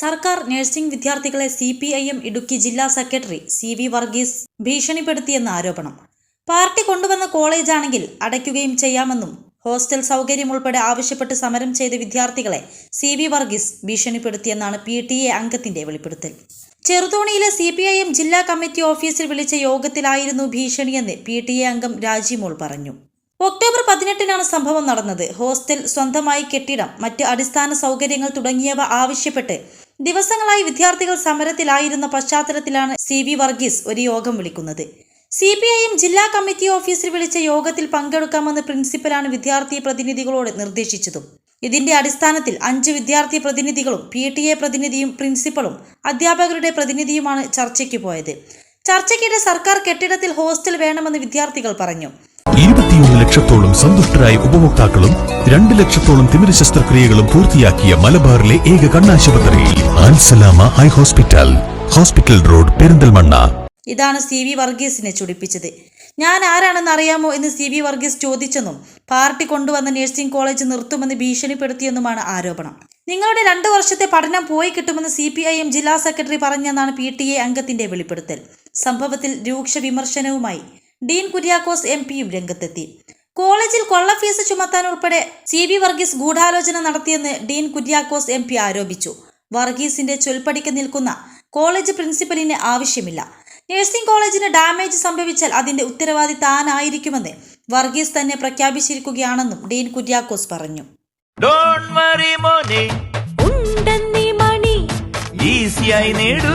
സർക്കാർ നഴ്സിംഗ് വിദ്യാർത്ഥികളെ C P I M Idukki ജില്ലാ സെക്രട്ടറി സി വി വർഗീസ് ഭീഷണിപ്പെടുത്തിയെന്ന ആരോപണം. പാർട്ടി കൊണ്ടുവന്ന കോളേജാണെങ്കിൽ അടയ്ക്കുകയും ചെയ്യാമെന്നും ഹോസ്റ്റൽ സൗകര്യം ഉൾപ്പെടെ ആവശ്യപ്പെട്ട് സമരം ചെയ്ത വിദ്യാർത്ഥികളെ സി വി വർഗീസ് ഭീഷണിപ്പെടുത്തിയെന്നാണ് പി ടി എ അംഗത്തിന്റെ വെളിപ്പെടുത്തൽ. ചെറുതോണിയിലെ സി പി ഐ എം ജില്ലാ കമ്മിറ്റി ഓഫീസിൽ വിളിച്ച യോഗത്തിലായിരുന്നു ഭീഷണിയെന്ന് പി ടി എ അംഗം രാജിമോൾ പറഞ്ഞു. ഒക്ടോബർ പതിനെട്ടിനാണ് സംഭവം നടന്നത്. ഹോസ്റ്റൽ സ്വന്തമായി കെട്ടിടം മറ്റ് അടിസ്ഥാന സൗകര്യങ്ങൾ തുടങ്ങിയവ ആവശ്യപ്പെട്ട് ദിവസങ്ങളായി വിദ്യാർത്ഥികൾ സമരത്തിലായിരുന്ന പശ്ചാത്തലത്തിലാണ് സി വി വർഗീസ് ഒരു യോഗം വിളിക്കുന്നത്. സി പി ഐ ജില്ലാ കമ്മിറ്റി ഓഫീസിൽ വിളിച്ച യോഗത്തിൽ പങ്കെടുക്കാമെന്ന് പ്രിൻസിപ്പലാണ് വിദ്യാർത്ഥി പ്രതിനിധികളോട് നിർദ്ദേശിച്ചതും. ഇതിന്റെ അടിസ്ഥാനത്തിൽ അഞ്ച് വിദ്യാർത്ഥി പ്രതിനിധികളും പി ടി എ പ്രതിനിധിയും പ്രിൻസിപ്പളും അധ്യാപകരുടെ പ്രതിനിധിയുമാണ് ചർച്ചയ്ക്ക് പോയത്. ചർച്ചയ്ക്കിടെ സർക്കാർ കെട്ടിടത്തിൽ ഹോസ്റ്റൽ വേണമെന്ന് വിദ്യാർത്ഥികൾ പറഞ്ഞു. ഇരുപത്തിയൊന്ന് ലക്ഷത്തോളം സന്തുഷ്ടരായ ഉപഭോക്താക്കളും രണ്ട് ലക്ഷത്തോളം തിമിര ശസ്ത്രക്രിയകളും പൂർത്തിയാക്കിയ മലബാറിലെ ഏക കണ്ണാശുപത്രി Ansalama high hospital. Hospital road Perinthalmanna. ഇതാണ് സി വി വർഗീസിനെ ചുടിപ്പിച്ചത്. ഞാൻ ആരാണെന്ന് അറിയാമോ എന്ന് സി വി വർഗീസ് ചോദിച്ചെന്നും പാർട്ടി കൊണ്ടുവന്ന നഴ്സിംഗ് കോളേജ് നിർത്തുമെന്ന് ഭീഷണിപ്പെടുത്തിയെന്നുമാണ് ആരോപണം. നിങ്ങളുടെ രണ്ടു വർഷത്തെ പഠനം പോയി കിട്ടുമെന്ന് സി പി ഐ എം ജില്ലാ സെക്രട്ടറി പറഞ്ഞെന്നാണ് പി ടി എ അംഗത്തിന്റെ വെളിപ്പെടുത്തൽ. സംഭവത്തിൽ രൂക്ഷ വിമർശനവുമായി. ഡീൻ കുര്യാക്കോസ് എം പിയും രംഗത്തെത്തി. കോളേജിൽ കൊള്ള ഫീസ് ചുമത്താൻ ഉൾപ്പെടെ സി വി വർഗീസ് ഗൂഢാലോചന നടത്തിയെന്ന് ഡീൻ കുര്യാക്കോസ് എം പി ആരോപിച്ചു. വർഗീസിന്റെ ചൊൽപ്പടിക്ക് നിൽക്കുന്ന കോളേജ് പ്രിൻസിപ്പലിന് ആവശ്യമില്ല. നഴ്സിംഗ് കോളേജിന് ഡാമേജ് സംഭവിച്ചാൽ അതിന്റെ ഉത്തരവാദി താനായിരിക്കുമെന്ന് വർഗീസ് തന്നെ പ്രഖ്യാപിച്ചിരിക്കുകയാണെന്നും ഡീൻ കുര്യാക്കോസ് പറഞ്ഞു. ഡോണ്ട് വറി മോനെ. ഉണ്ടെന്നീ മണി. ഈസിയായി നേടൂ.